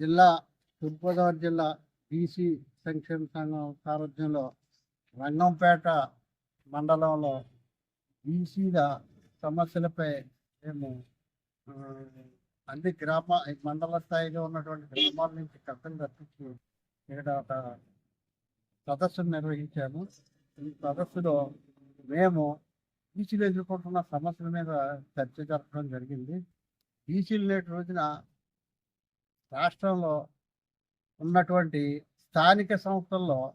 జిల్లా తూర్పుగోదావరి జిల్లా బీసీ సంక్షేమ సంఘం సారథ్యంలో రంగంపేట మండలంలో బీసీల సమస్యలపై మేము అన్ని గ్రామ మండల స్థాయిలో ఉన్నటువంటి గ్రామాల నుంచి కథలు రప్పించి ఇక్కడ ఒక సదస్సును నిర్వహించాము. ఈ సదస్సులో మేము బీసీలు ఎదుర్కొంటున్న సమస్యల మీద చర్చ జరపడం జరిగింది. బీసీలు నేటి రోజున రాష్ట్రంలో ఉన్నటువంటి స్థానిక సంస్థల్లో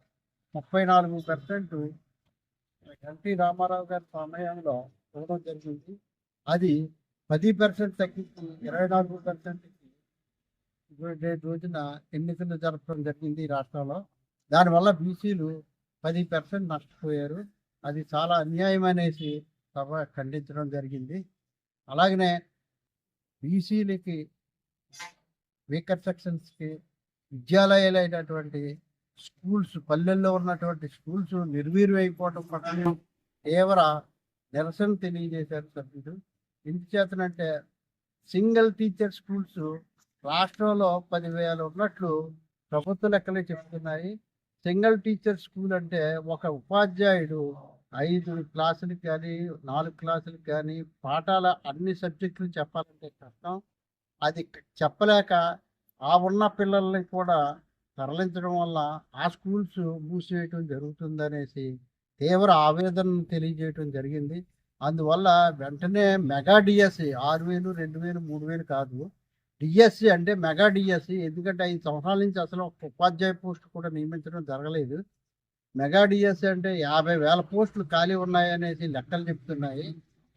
ముప్పై నాలుగు పర్సెంట్ ఎన్టీ రామారావు గారి సమయంలో ఇవ్వడం జరిగింది. అది పది పర్సెంట్ తగ్గించి ఇరవై నాలుగు పర్సెంట్కి రేపు రోజున ఎన్నికలు జరపడం జరిగింది ఈ రాష్ట్రంలో. దానివల్ల బీసీలు పది పర్సెంట్ నష్టపోయారు. అది చాలా అన్యాయం అనేసి సభ ఖండించడం జరిగింది. అలాగనే బీసీలకి వీకర్ సెక్షన్స్కి విద్యాలయాలు అయినటువంటి స్కూల్స్ పల్లెల్లో ఉన్నటువంటి స్కూల్స్ నిర్వీర్యం అయిపోవడం పట్ల తీవ్ర నిరసన తెలియజేశారు సభ్యులు. ఎందుచేతనంటే సింగిల్ టీచర్ స్కూల్స్ రాష్ట్రంలో పదివేలు ఉన్నట్లు ప్రభుత్వ లెక్కలే చెప్తున్నాయి. సింగిల్ టీచర్ స్కూల్ అంటే ఒక ఉపాధ్యాయుడు ఐదు క్లాసులకు కానీ నాలుగు క్లాసులకు కానీ పాఠాల అన్ని సబ్జెక్టులు చెప్పాలంటే కష్టం. అది చెప్పలేక ఆ ఉన్న పిల్లల్ని కూడా తరలించడం వల్ల ఆ స్కూల్స్ మూసివేయటం జరుగుతుందనేసి తీవ్ర ఆవేదన తెలియజేయటం జరిగింది. అందువల్ల వెంటనే మెగా డిఎస్సి ఆరు వేలు రెండు వేలు మూడు వేలు కాదు. డిఎస్సి అంటే మెగా డిఎస్సి ఎందుకంటే ఐదు సంవత్సరాల నుంచి అసలు ఒక ఉపాధ్యాయ పోస్ట్ కూడా నియమించడం జరగలేదు. మెగా డిఎస్సి అంటే యాభై వేల పోస్టులు ఖాళీ ఉన్నాయనేసి లెక్కలు చెప్తున్నాయి.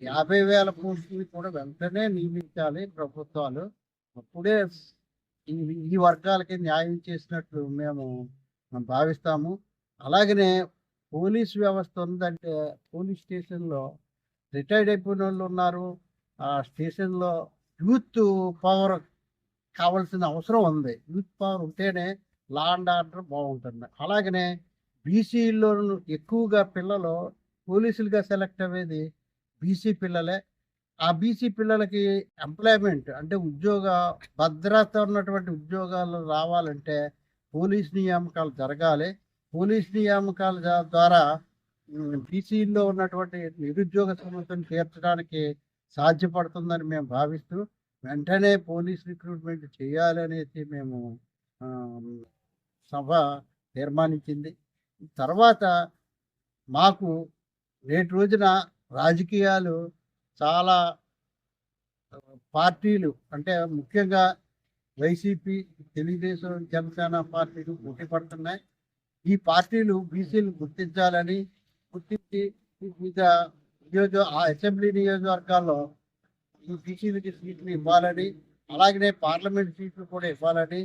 యాభై వేల పోస్టులు కూడా వెంటనే నియమించాలి ప్రభుత్వాలు. అప్పుడే ఈ వర్గాలకి న్యాయం చేసినట్లు మేము భావిస్తాము. అలాగనే పోలీస్ వ్యవస్థ ఉందంటే పోలీస్ స్టేషన్లో రిటైర్డ్ అయిపోయిన వాళ్ళు ఉన్నారు. ఆ స్టేషన్లో యూత్ పవర్ కావాల్సిన అవసరం ఉంది. యూత్ పవర్ ఉంటేనే లా అండ్ ఆర్డర్ బాగుంటుంది. అలాగనే బీసీలో ఎక్కువగా పిల్లలు పోలీసులుగా సెలెక్ట్ అయ్యేది బీసీ పిల్లలే. ఆ బీసీ పిల్లలకి ఎంప్లాయ్మెంట్ అంటే ఉద్యోగ భద్రత ఉన్నటువంటి ఉద్యోగాలు రావాలంటే పోలీస్ నియామకాలు జరగాలి. పోలీస్ నియామకాల ద్వారా బీసీల్లో ఉన్నటువంటి నిరుద్యోగ సమస్యను తీర్చడానికి సాధ్యపడుతుందని మేము భావిస్తూ వెంటనే పోలీస్ రిక్రూట్మెంట్ చేయాలనేసి మేము సభ తీర్మానించింది. తర్వాత మాకు నేటి రోజున రాజకీయాలు చాలా పార్టీలు అంటే ముఖ్యంగా వైసీపీ తెలుగుదేశం జనసేన పార్టీలు పోటీ పడుతున్నాయి ఈ పార్టీలు బీసీలు గుర్తించాలని గుర్తించి వివిధ నియోజక ఆ అసెంబ్లీ నియోజకవర్గాల్లో ఈ బీసీలకి సీట్లు ఇవ్వాలని అలాగనే పార్లమెంట్ సీట్లు కూడా ఇవ్వాలని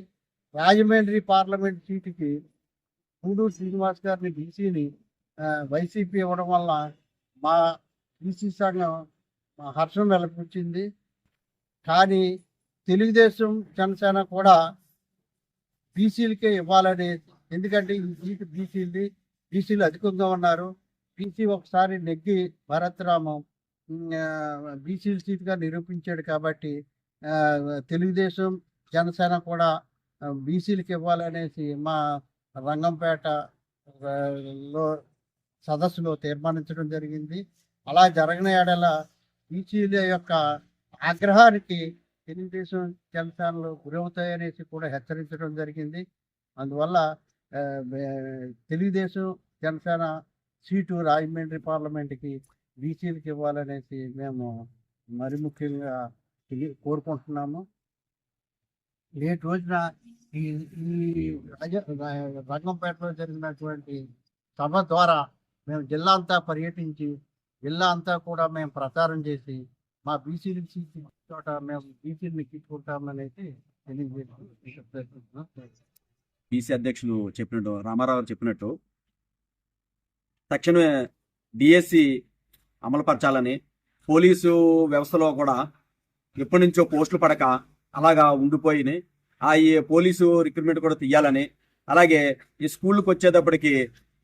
రాజమండ్రి పార్లమెంట్ సీటుకి గూడూరు శ్రీనివాస్ గారిని బీసీని వైసీపీ ఇవ్వడం వల్ల మా బీసీ సంఘం మా హర్షం వెలపించింది. కానీ తెలుగుదేశం జనసేన కూడా బీసీలకే ఇవ్వాలని ఎందుకంటే ఈ సీటు బీసీలది బీసీలు అధికంగా ఉన్నారు. బీసీ ఒకసారి నెగ్గి భరత్రామం బీసీల సీటుగా నిరూపించాడు కాబట్టి తెలుగుదేశం జనసేన కూడా బీసీలకు ఇవ్వాలనేసి మా రంగంపేట లో సదస్సులో తీర్మానించడం జరిగింది. అలా జరగని ఏడల బీసీల యొక్క ఆగ్రహానికి తెలుగుదేశం జనసేనలు గురవుతాయనేసి కూడా హెచ్చరించడం జరిగింది. అందువల్ల తెలుగుదేశం జనసేన సీటు రాజమండ్రి పార్లమెంట్కి బీసీలకు ఇవ్వాలనేసి మేము మరి ముఖ్యంగా కోరుకుంటున్నాము. నేటి రోజున ఈ ఈ రంగంపేటలో జరిగినటువంటి సభ ద్వారా మేము జిల్లా అంతా పర్యటించి జిల్లా అంతా కూడా మేము ప్రచారం చేసి మా బీసీలకు సీట్ చోట మేము బీసీలు ఎక్కించుకుంటామనేసి తెలియజేస్తున్నాం. బీసీ అధ్యక్షులు చెప్పినట్టు రామారావు చెప్పినట్టు తక్షణమే డిఎస్సి అమలుపరచాలని పోలీసు వ్యవస్థలో కూడా ఎప్పటి నుంచో పోస్టులు పడక అలాగా ఉండిపోయినాయి ఆ ఈ పోలీసు రిక్రూట్మెంట్ కూడా తీయాలని అలాగే ఈ స్కూళ్ళకి వచ్చేటప్పటికి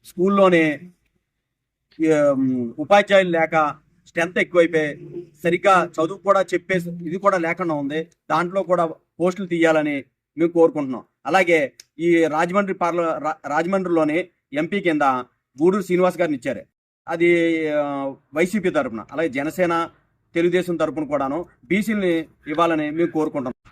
స్కూల్లోనే ఉపాధ్యాయులు లేక స్ట్రెంత్ ఎక్కువైపోయి సరిగ్గా చదువు కూడా చెప్పే ఇది కూడా లేకుండా ఉంది. దాంట్లో కూడా పోస్టులు తీయాలని మేము కోరుకుంటున్నాం. అలాగే ఈ రాజమండ్రి పార్ల రా- రాజమండ్రిలోని ఎంపీ కింద గూడూరు శ్రీనివాస్ గారిని ఇచ్చారు. అది వైసీపీ తరపున అలాగే జనసేన తెలుగుదేశం తరపున కూడాను బీసీలని ఇవ్వాలని మేము కోరుకుంటున్నాం.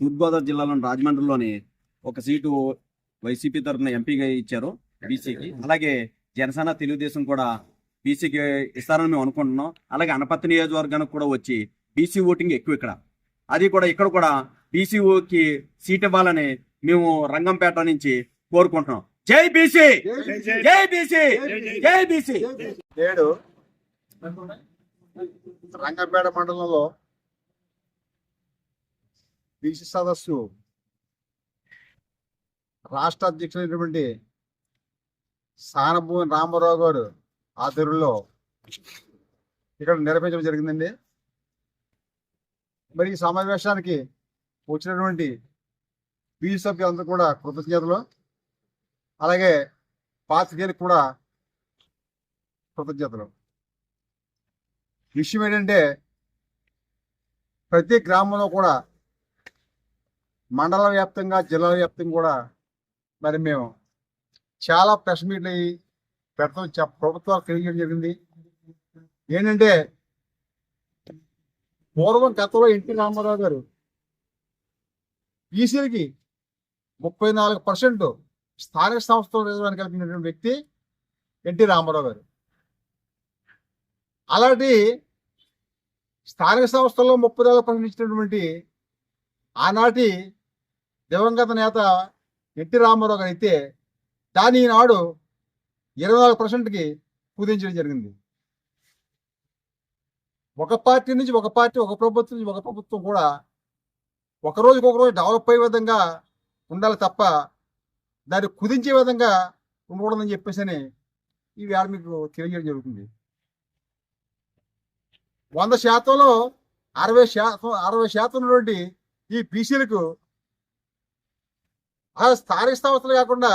తూర్పుగోదావరి జిల్లాలోని రాజమండ్రిలోని ఒక సీటు వైసీపీ తరపున ఎంపీగా ఇచ్చారు బీసీకి. అలాగే జనసేన తెలుగుదేశం కూడా బీసీకి ఇస్తారని మేము అనుకుంటున్నాం. అలాగే అనపత్తి నియోజకవర్గానికి కూడా వచ్చి బీసీ ఓటింగ్ ఎక్కువ ఇక్కడ. అది కూడా ఇక్కడ కూడా బీసీఓకి సీట్ ఇవ్వాలని మేము రంగంపేట నుంచి కోరుకుంటున్నాం. జై బీసీ! జై బీసీ! జై బీసీ! నేడు రంగంపేట మండలంలో బీసీ సదస్సు రాష్ట్ర అధ్యక్షులైనటువంటి సానభూమి రామారావు గారు ఆధ్వర్యంలో ఇక్కడ నిర్వహించడం జరిగిందండి. మరి ఈ సమావేశానికి వచ్చినటువంటి బీసీ సభ్యులందరూ కూడా కృతజ్ఞతలు. అలాగే పాత్రికేయులకు కూడా కృతజ్ఞతలు. విషయం ఏంటంటే ప్రతి గ్రామంలో కూడా మండల వ్యాప్తంగా జిల్లాల వ్యాప్తంగా కూడా మరి మేము చాలా ప్రెస్ మీట్లు అయ్యి పెడతాం. ప్రభుత్వాలు తెలియజేయడం జరిగింది. ఏంటంటే పూర్వం గతంలో ఎన్టీ రామారావు గారు బీసీలకి ముప్పై నాలుగు పర్సెంట్ స్థానిక సంస్థల రిజర్వాన్ని కల్పించినటువంటి వ్యక్తి ఎన్టీ రామారావు గారు. అలాంటి స్థానిక సంస్థల్లో ముప్పై నాలుగు పర్సెంట్ ఇచ్చినటువంటి ఆనాటి దివంగత నేత ఎన్టీ రామారావు గారు అయితే దాన్ని ఈనాడు ఇరవై నాలుగు పర్సెంట్కి కుదించడం జరిగింది. ఒక పార్టీ నుంచి ఒక పార్టీ ఒక ప్రభుత్వం నుంచి ఒక ప్రభుత్వం కూడా ఒక రోజుకి ఒక రోజు డెవలప్ అయ్యే విధంగా ఉండాలి తప్ప దాన్ని కుదించే విధంగా ఉండకూడదని చెప్పేసి అని ఈ వేళ మీకు తెలియజేయడం జరుగుతుంది. వంద శాతంలో అరవై శాతం అరవై శాతం ఉన్నటువంటి ఈ బీసీలకు ఆ స్థానిక సంస్థలు కాకుండా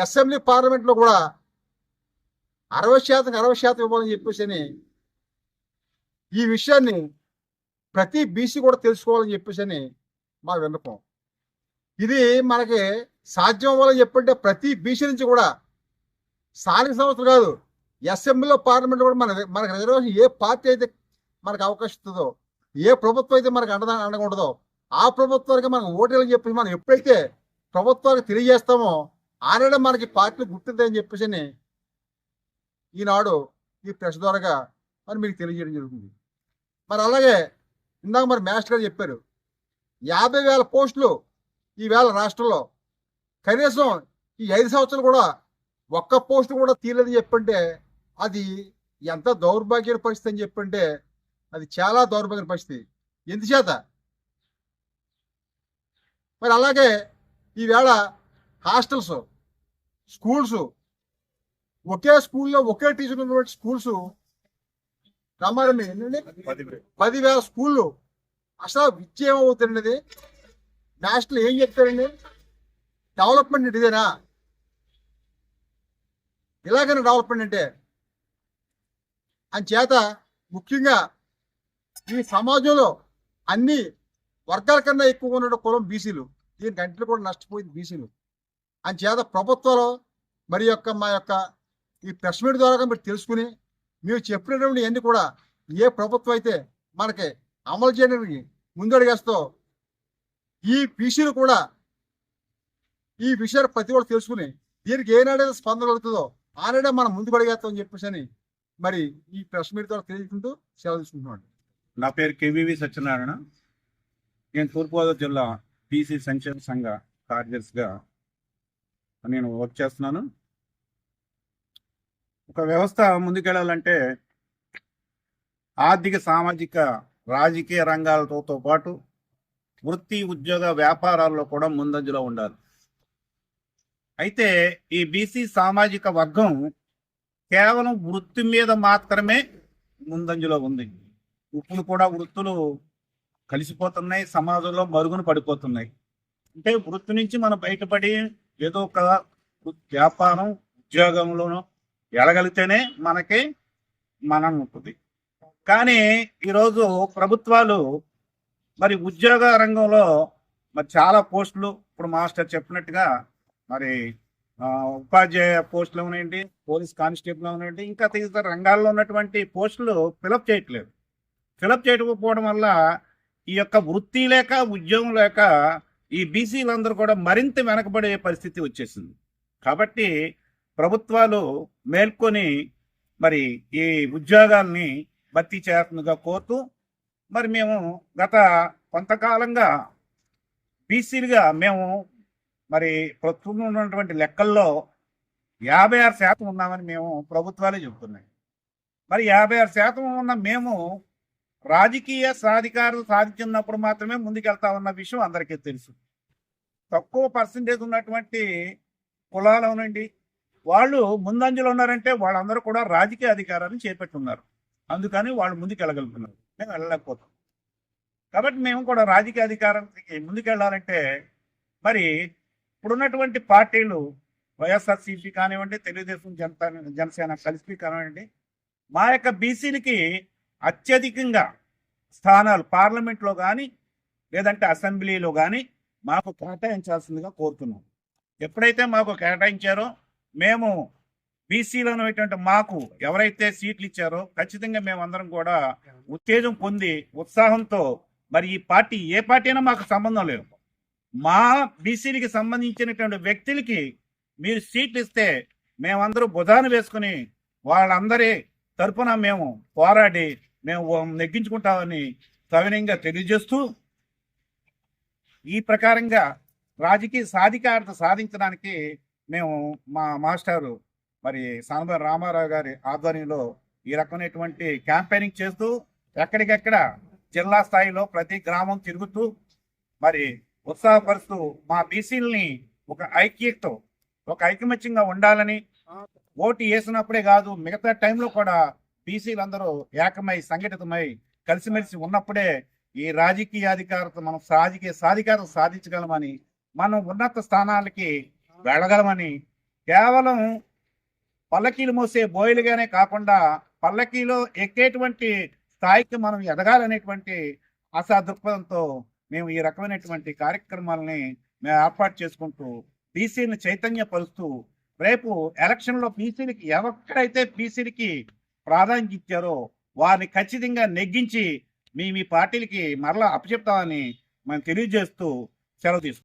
అసెంబ్లీ పార్లమెంట్లో కూడా అరవై శాతం అరవై శాతం ఇవ్వాలని చెప్పేసి అని ఈ విషయాన్ని ప్రతి బీసీ కూడా తెలుసుకోవాలని చెప్పేసి అని మా విన్నపం. ఇది మనకి సాధ్యం అవ్వాలని చెప్పంటే ప్రతి బీసీ నుంచి కూడా స్థానిక సంస్థలు కాదు అసెంబ్లీలో పార్లమెంట్ కూడా మన మనకు రిజర్వేషన్ ఏ పార్టీ అయితే మనకు అవకాశం ఇస్తుందో ఏ ప్రభుత్వం అయితే మనకు అండదా అండగా ఉండదో ఆ ప్రభుత్వానికి మనం ఓటేలని చెప్పేసి మనం ఎప్పుడైతే ప్రభుత్వానికి తెలియజేస్తామో ఆనడం మనకి పార్టీలు గుర్తుందని చెప్పేసి అని ఈనాడు ఈ ప్రెస్ ద్వారాగా మరి మీకు తెలియజేయడం జరుగుతుంది. మరి అలాగే ఇందాక మరి మాస్టర్ గారు చెప్పారు యాభై వేల పోస్టులు ఈవేళ రాష్ట్రంలో కనీసం ఈ ఐదు సంవత్సరాలు కూడా ఒక్క పోస్టు కూడా తీయలేదని చెప్పంటే అది ఎంత దౌర్భాగ్య పరిస్థితి అని చెప్పంటే అది చాలా దౌర్భాగ్య పరిస్థితి. ఎందుచేత? మరి అలాగే ఈవేళ హాస్టల్స్ స్కూల్స్. ఒకే స్కూల్లో ఒకే టీచర్ ఉన్నటువంటి స్కూల్స్. రమ్మారండి ఏంటండి పదివేల. స్కూళ్ళు. అసలు విద్య ఏమవుతుండేది నేషనల్ ఏం చెప్తారండి? డెవలప్మెంట్ ఇదేనా? ఇలాగైనా డెవలప్మెంట్ అంటే. అని చేత ముఖ్యంగా ఈ సమాజంలో అన్ని వర్గాల కన్నా ఎక్కువ ఉన్న కులం బీసీలు. దీని గంటలు కూడా నష్టపోయింది బీసీలు. అని చేత ప్రభుత్వాలు మరి యొక్క మా యొక్క ఈ ప్రెస్ మీట్ ద్వారా మీరు తెలుసుకుని మీరు చెప్పినటువంటి అన్ని కూడా ఏ ప్రభుత్వం అయితే మనకి అమలు చేయడానికి ముందడుగేస్తో ఈ బీసీలు కూడా ఈ విషయాలు ప్రతి ఒక్కరు తెలుసుకుని దీనికి ఏనాడైతే స్పందన కలుగుతుందో ఆనాడే మనం ముందుకు అడిగేస్తామని చెప్పేసి అని మరి ఈ ప్రెస్ మీట్ ద్వారా తెలియకుంటూ సేవ తీసుకుంటున్నాడు నా పేరు కేవీవి సత్యనారాయణ. నేను తూర్పుగోదావరి జిల్లా బీసీ సంక్షేమ సంఘ కార్యదర్శిగా నేను వర్క్ చేస్తున్నాను. ఒక వ్యవస్థ ముందుకెళ్ళాలంటే ఆర్థిక సామాజిక రాజకీయ రంగాలతో పాటు వృత్తి ఉద్యోగ వ్యాపారాల్లో కూడా ముందంజలో ఉండాలి. అయితే ఈ బీసీ సామాజిక వర్గం కేవలం వృత్తి మీద మాత్రమే ముందంజలో ఉంది. ఇప్పుడు కూడా వృత్తులు కలిసిపోతున్నాయి సమాజంలో మరుగున పడిపోతున్నాయి. అంటే వృత్తి నుంచి మనం బయటపడి ఏదో ఒక వ్యాపారం ఉద్యోగంలోనూ ఎడగలిగితేనే మనకి మనం ఉంటుంది. కానీ ఈరోజు ప్రభుత్వాలు మరి ఉద్యోగ రంగంలో మరి చాలా పోస్టులు ఇప్పుడు మాస్టర్ చెప్పినట్టుగా మరి ఉపాధ్యాయ పోస్టులు ఉన్నాయండి పోలీస్ కానిస్టేబుల్ ఉన్నాయండి ఇంకా తదితర రంగాల్లో ఉన్నటువంటి పోస్టులు ఫిలప్ చేయట్లేదు. ఫిలప్ చేయకపోవడం వల్ల ఈ యొక్క వృత్తి లేక ఉద్యోగం లేక ఈ బీసీలందరూ కూడా మరింత వెనకబడే పరిస్థితి వచ్చేసింది. కాబట్టి ప్రభుత్వాలు మేల్కొని మరి ఈ ఉద్యోగాల్ని భర్తీ చేస్తుందిగా కోరుతూ మరి మేము గత కొంతకాలంగా బీసీలుగా మేము మరి ప్రస్తుతం ఉన్నటువంటి లెక్కల్లో యాభై ఆరు శాతం ఉన్నామని మేము ప్రభుత్వాలే చెబుతున్నాయి. మరి యాభై ఆరు శాతం ఉన్న మేము రాజకీయ సాధికారం సాధించినప్పుడు మాత్రమే ముందుకెళ్తా ఉన్న విషయం అందరికీ తెలుసు. తక్కువ పర్సంటేజ్ ఉన్నటువంటి కులాలు అవునండి. వాళ్ళు ముందంజలో ఉన్నారంటే వాళ్ళందరూ కూడా రాజకీయ అధికారాన్ని చేపట్టున్నారు. అందుకని వాళ్ళు ముందుకెళ్ళగలుగుతున్నారు. మేము వెళ్ళలేకపోతాం. కాబట్టి మేము కూడా రాజకీయ అధికారానికి ముందుకెళ్ళాలంటే మరి ఇప్పుడున్నటువంటి పార్టీలు వైఎస్ఆర్సీపీ కానివ్వండి తెలుగుదేశం జనతా జనసేన కలిసి కానివ్వండి మా యొక్క బీసీలకి అత్యధికంగా స్థానాలు పార్లమెంట్లో కానీ లేదంటే అసెంబ్లీలో కానీ మాకు కేటాయించాల్సిందిగా కోరుతున్నాం. ఎప్పుడైతే మాకు కేటాయించారో మేము బీసీలో ఉన్నటువంటి మాకు ఎవరైతే సీట్లు ఇచ్చారో ఖచ్చితంగా మేమందరం కూడా ఉత్తేజం పొంది ఉత్సాహంతో మరి ఈ పార్టీ ఏ పార్టీ అయినా మాకు సంబంధం లేదు. మా బీసీలకి సంబంధించినటువంటి వ్యక్తులకి మీరు సీట్లు ఇస్తే మేమందరూ భుజాన వేసుకుని వాళ్ళందరి తరపున మేము పోరాడి మేము నెగ్గించుకుంటామని సవినయంగా తెలియజేస్తూ ఈ ప్రకారంగా రాజకీయ సాధికారత సాధించడానికి మేము మా మాస్టారు మరి సాంబ రామారావు గారి ఆధ్వర్యంలో ఈ రకమైనటువంటి క్యాంపెయినింగ్ చేస్తూ ఎక్కడికెక్కడ జిల్లా స్థాయిలో ప్రతి గ్రామం తిరుగుతూ మరి ఉత్సాహపరుస్తూ మా బీసీలని ఒక ఐక్యతో ఒక ఐకమత్యంగా ఉండాలని ఓటు వేసినప్పుడే కాదు మిగతా టైంలో కూడా బీసీలందరూ ఏకమై సంఘటితమై కలిసిమెలిసి ఉన్నప్పుడే ఈ రాజకీయ అధికారత మనం రాజకీయ సాధికారం సాధించగలమని మనం ఉన్నత స్థానాలకి వెళ్ళగలమని కేవలం పల్లకీలు మోసే బోయిలుగానే కాకుండా పల్లకీలో ఎక్కేటువంటి స్థాయికి మనం ఎదగాలనేటువంటి ఆశా దృక్పథంతో మేము ఈ రకమైనటువంటి కార్యక్రమాలని మేము ఏర్పాటు చేసుకుంటూ బీసీని చైతన్యపరుస్తూ రేపు ఎలక్షన్లో బీసీలకి ఎక్కడైతే బీసీలకి ప్రాధాన్యత ఇచ్చారో వారిని ఖచ్చితంగా నెగ్గించి మీ మీ పార్టీలకి మరలా అప్పచెప్తామని మనం తెలియజేస్తూ సెలవు తీసుకుంటాం